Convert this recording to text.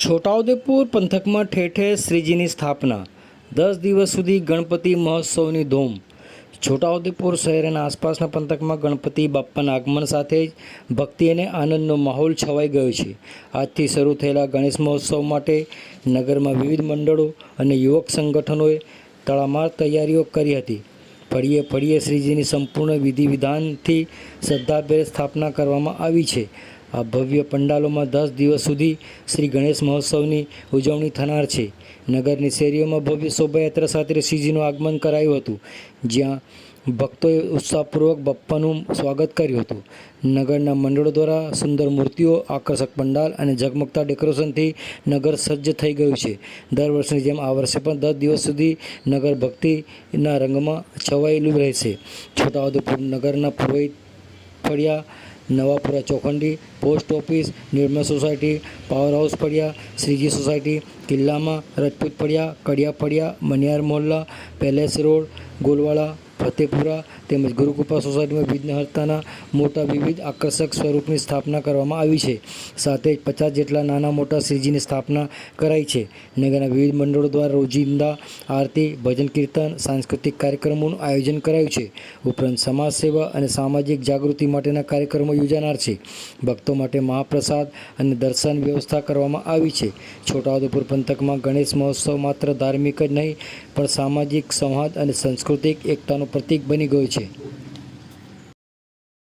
છોટાઉદેપુર પંથકમાં ઠેર ઠેર શ્રીજીની સ્થાપના. દસ દિવસ સુધી ગણપતિ મહોત્સવની ધૂમ. છોટાઉદેપુર શહેર અને આસપાસના પંથકમાં ગણપતિ બાપ્પાના આગમન સાથે જ ભક્તિ અને આનંદનો માહોલ છવાઈ ગયો છે. આજથી શરૂ થયેલા ગણેશ મહોત્સવ માટે નગરમાં વિવિધ મંડળો અને યુવક સંગઠનોએ તડામાર તૈયારીઓ કરી હતી. ફળીએ ફળીએ શ્રીજીની સંપૂર્ણ વિધિ વિધાનથી શ્રદ્ધાભેર સ્થાપના કરવામાં આવી છે. આ ભવ્ય પંડાલોમાં દસ દિવસ સુધી શ્રી ગણેશ મહોત્સવની ઉજવણી થનાર છે. નગરની શેરીઓમાં ભવ્ય શોભાયાત્રા સાથે શ્રીજીનું આગમન કરાયું હતું, જ્યાં ભક્તોએ ઉત્સાહપૂર્વક બપ્પાનું સ્વાગત કર્યું હતું. નગરના મંડળો દ્વારા સુંદર મૂર્તિઓ, આકર્ષક પંડાલ અને ઝગમગતા ડેકોરેશનથી નગર સજ્જ થઈ ગયું છે. દર વર્ષની જેમ આ વર્ષે પણ દસ દિવસ સુધી નગર ભક્તિના રંગમાં છવાયેલું રહેશે. છોટાઉદેપુર નગરના Purohit ફળિયા, Navapura Chokhandi, post office Nirmal society, power house ફળિયા, Shriji society, કિલ્લામાં રજપૂત ફળિયા, કડિયા ફળિયા મનિયાર મોહલ્લા પેલેસ રોડ ગોલવાડા ફતેપુરા તેમજ ગુરુકૃપા સોસાયટીમાં વિઘ્નહર્તાના મોટા વિવિધ આકર્ષક સ્વરૂપની સ્થાપના કરવામાં આવી છે. સાથે જ પચાસ જેટલા નાના મોટા શ્રીજીની સ્થાપના કરાઈ છે. નગરના વિવિધ મંડળો દ્વારા રોજિંદા આરતી, ભજન કીર્તન, સાંસ્કૃતિક કાર્યક્રમોનું આયોજન કરાયું છે. ઉપરાંત સમાજ સેવા અને સામાજિક જાગૃતિ માટેના કાર્યક્રમો યોજાનાર છે. ભક્તો માટે મહાપ્રસાદ અને દર્શન વ્યવસ્થા કરવામાં આવી છે. છોટાઉદેપુર પંથકમાં ગણેશ મહોત્સવ માત્ર ધાર્મિક જ નહીં, પણ સામાજિક સંવાદ અને સાંસ્કૃતિક એકતાનું પ્રતીક બની ગયું છે.